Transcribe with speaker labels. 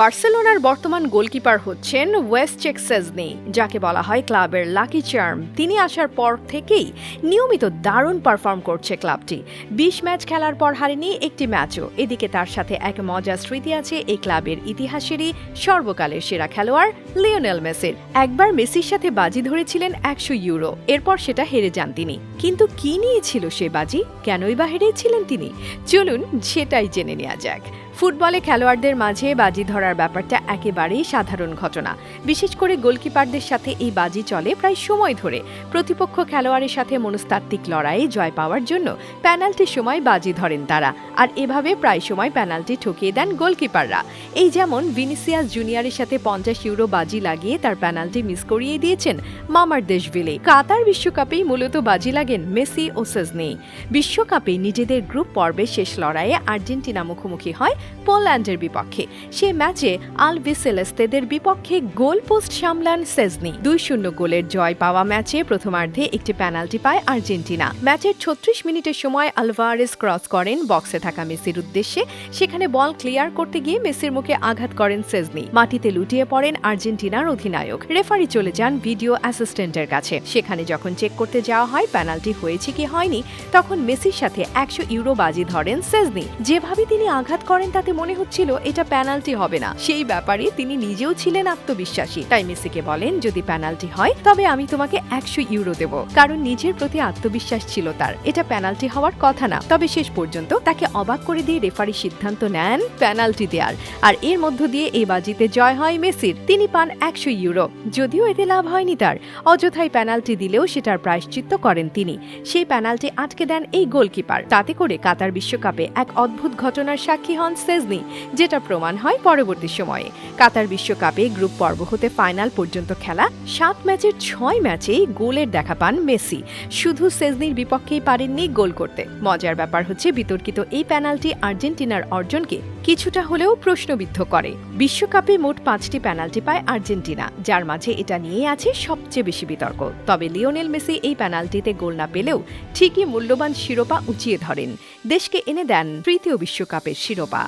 Speaker 1: বার্সেলোনার বর্তমান গোলকিপার হচ্ছেন ওয়েস্টেক সেজনি, যাকে বলা হয় ক্লাবের লাকি চার্ম। তিনি আসার পর থেকেই নিয়মিত দারুণ পারফর্ম করছে ক্লাবটি। বিশ ম্যাচ খেলার পর হারেনি একটি ম্যাচও। এদিকে তার সাথে এক মজার স্মৃতি আছে এই ক্লাবের ইতিহাসেরই সর্বকালের সেরা খেলোয়াড় লিওনেল মেসির। একবার মেসির সাথে বাজি ধরেছিলেন একশো ইউরো। এরপর সেটা হেরে যান তিনি। কিন্তু কি নিয়েছিল সে বাজি? কেনই বা হেরেছিলেন তিনি? চলুন সেটাই জেনে নেওয়া যাক। ফুটবলে খেলোয়াড়দের মাঝে বাজি ধরার ব্যাপারটা একেবারেই সাধারণ ঘটনা। বিশেষ করে গোলকিপারদের সাথে এই বাজি চলে প্রায় সময় ধরে। প্রতিপক্ষ খেলোয়াড়ের সাথে মনস্তাত্ত্বিক লড়াইয়ে জয় পাওয়ার জন্য পেনাল্টির সময় বাজি ধরেন তারা, আর এভাবে প্রায় সময় পেনাল্টি ঠকিয়ে দেন গোলকিপাররা। এই যেমন ভিনিসিয়াস জুনিয়রের সাথে পঞ্চাশ ইউরো বাজি লাগিয়ে তার পেনাল্টি মিস করিয়ে দিয়েছেন মামার দেশভিলে কাতার বিশ্বকাপেই মূলত বাজি লাগেন মেসি ও সেজনি। বিশ্বকাপে নিজেদের গ্রুপ পর্বের শেষ লড়াইয়ে আর্জেন্টিনা মুখোমুখি হয় পোল্যান্ডের বিপক্ষে। সে ম্যাচে আলভিসেলেস্তেদের বিপক্ষে গোল পোস্ট সামলান সেজনি। দুই শূন্য গোলের জয় পাওয়া ম্যাচে প্রথমার্ধে একটি পেনাল্টি পায় আর্জেন্টিনা। ম্যাচের ছত্রিশ মিনিটের সময় আলভারেস ক্রস করেন বক্সে থাকা মেসির উদ্দেশ্যে। সেখানে বল ক্লিয়ার করতে গিয়ে মেসির মুখে আঘাত করেন সেজনি। মাটিতে লুটিয়ে পড়েন আর্জেন্টিনার অধিনায়ক। রেফারি চলে যান ভিডিও অ্যাসিস্ট্যান্টের কাছে। সেখানে যখন চেক করতে যাওয়া হয় পেনাল্টি হয়েছে কি হয়নি, তখন মেসির সাথে একশো ইউরো বাজি ধরেন সেজনি। যেভাবে তিনি আঘাত করেন তাতে মনে হচ্ছিল এটা পেনাল্টি হবে না। সেই ব্যাপারে তিনি নিজেও ছিলেন আত্মবিশ্বাসী। তাই মেসিকে বলেন, যদি পেনাল্টি হয়, তবে আমি তোমাকে একশো ইউরো দেব। কারণ নিজের প্রতি আত্মবিশ্বাস ছিল তার। এটা পেনাল্টি হওয়ার কথা না। তবে শেষ পর্যন্ত তাকে অবাক করে দিয়ে রেফারি সিদ্ধান্ত নেন পেনাল্টি দেওয়ার আর এর মধ্য দিয়ে এই বাজিতে জয় হয় মেসির। তিনি পান একশো ইউরো। যদিও এতে লাভ হয়নি তার। অযথায় পেনাল্টি দিলেও সেটার প্রায়শ্চিত্ত করেন তিনি। সেই পেনাল্টি আটকে দেন এই গোলকিপার। তাতে করে কাতার বিশ্বকাপে এক অদ্ভুত ঘটনার সাক্ষী হন সেজনি যেটা প্রমাণ হয় পরবর্তী সময়ে। কাতার বিশ্বকাপে গ্রুপ পর্ব হতে ফাইনাল পর্যন্ত খেলা, সাত ম্যাচের ছয় ম্যাচেই গোলের দেখা পান মেসি। শুধু সেজনির বিপক্ষেই পারেননি গোল করতে। মজার ব্যাপার হচ্ছে বিতর্কিত এই পেনাল্টি আর্জেন্টিনার অর্জনকে কিছুটা হলেও প্রশ্নবিদ্ধ করে। বিশ্বকাপে মোট পাঁচটি পেনাল্টি পায় আর্জেন্টিনা, যার মাঝে এটা নিয়ে আছে সবচেয়ে বেশি বিতর্ক। তবে লিওনেল মেসি এই পেনাল্টিতে গোল না পেলেও ঠিকই মূল্যবান শিরোপা উঁচিয়ে ধরেন। দেশকে এনে দেন তৃতীয় বিশ্বকাপের শিরোপা।